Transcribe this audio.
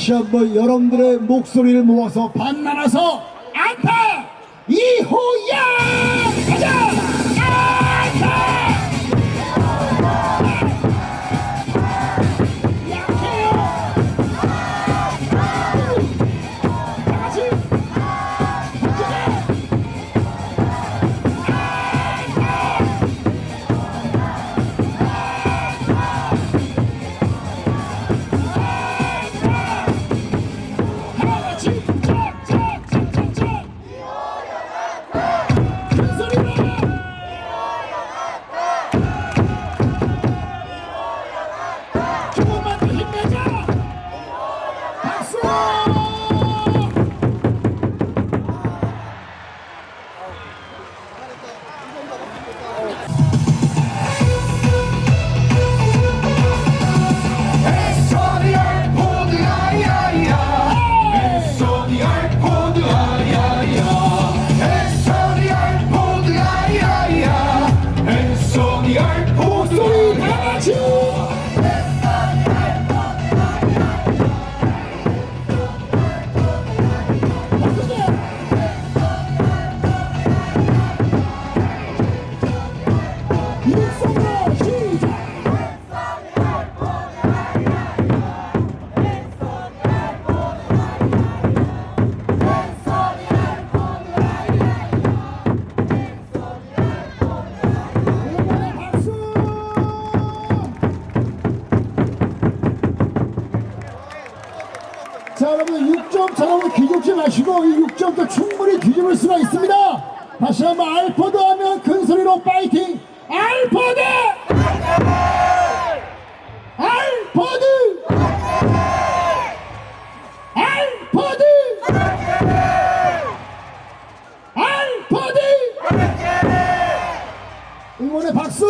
다시 한번 여러분들의 목소리를 모아서 반만나서 안타! 이호야 왼손이 알포드 소리 다 같이 여러분 6점 차로 기죽지 마시고 이 6점도 충분히 뒤집을 수가 있습니다. 다시 한번 알포드 하면 큰 소리로 파이팅! 알포드 알포드 알포드 알포드 응원의 박수!